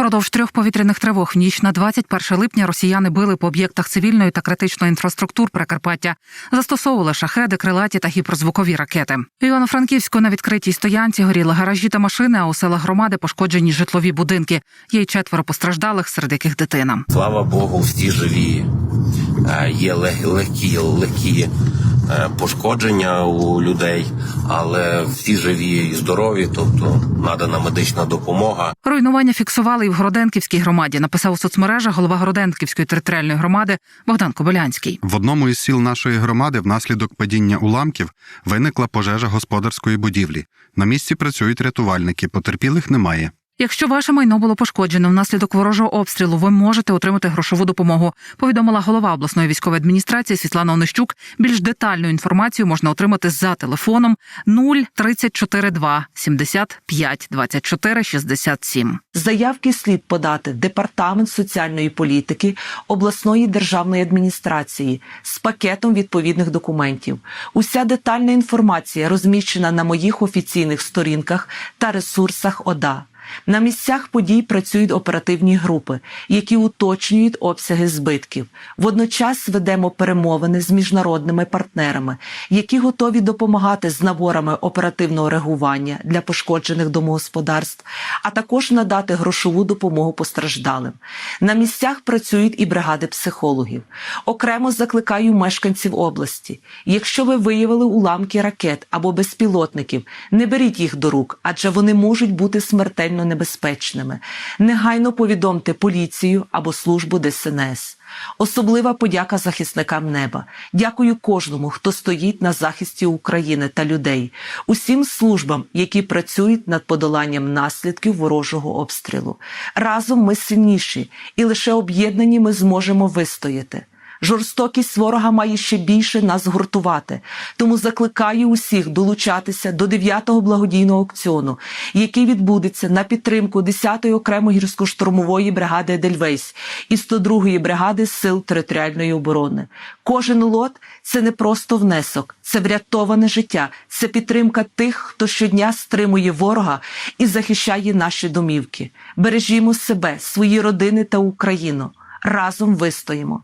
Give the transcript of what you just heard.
Впродовж трьох повітряних тривог в ніч на 21 липня росіяни били по об'єктах цивільної та критичної інфраструктур Прикарпаття, застосовували шахеди, крилаті та гіперзвукові ракети. Івано-Франківську на відкритій стоянці горіли гаражі та машини, а у селах громади пошкоджені житлові будинки. Є й четверо постраждалих, серед яких дитина. Слава Богу, всі живі. Е, Є лег- легкі, легкі пошкодження у людей, але всі живі і здорові, тобто надана медична допомога. Руйнування фіксували і в Городенківській громаді. Написав у соцмережах голова Городенківської територіальної громади Богдан Кобилянський. В одному із сіл нашої громади внаслідок падіння уламків виникла пожежа господарської будівлі. На місці працюють рятувальники, потерпілих немає. Якщо ваше майно було пошкоджено внаслідок ворожого обстрілу, ви можете отримати грошову допомогу. Повідомила голова обласної військової адміністрації Світлана Онищук. Більш детальну інформацію можна отримати за телефоном 0342 75 24 67. Заявки слід подати Департамент соціальної політики обласної державної адміністрації з пакетом відповідних документів. Уся детальна інформація розміщена на моїх офіційних сторінках та ресурсах ОДА. На місцях подій працюють оперативні групи, які уточнюють обсяги збитків. Водночас ведемо перемовини з міжнародними партнерами, які готові допомагати з наборами оперативного реагування для пошкоджених домогосподарств, а також надати грошову допомогу постраждалим. На місцях працюють і бригади психологів. Окремо закликаю мешканців області. Якщо ви виявили уламки ракет або безпілотників, не беріть їх до рук, адже вони можуть бути смертельно небезпечними. Негайно повідомте поліцію або службу ДСНС. Особлива подяка захисникам неба. Дякую кожному, хто стоїть на захисті України та людей, усім службам, які працюють над подоланням наслідків ворожого обстрілу. Разом ми сильніші, і лише об'єднані ми зможемо вистояти. Жорстокість ворога має ще більше нас гуртувати. Тому закликаю усіх долучатися до 9-го благодійного аукціону, який відбудеться на підтримку 10-ї окремої гірсько-штурмової бригади Едельвейс і 102-ї бригади Сил територіальної оборони. Кожен лот це не просто внесок, це врятоване життя, це підтримка тих, хто щодня стримує ворога і захищає наші домівки. Бережімо себе, свої родини та Україну. Разом вистоїмо.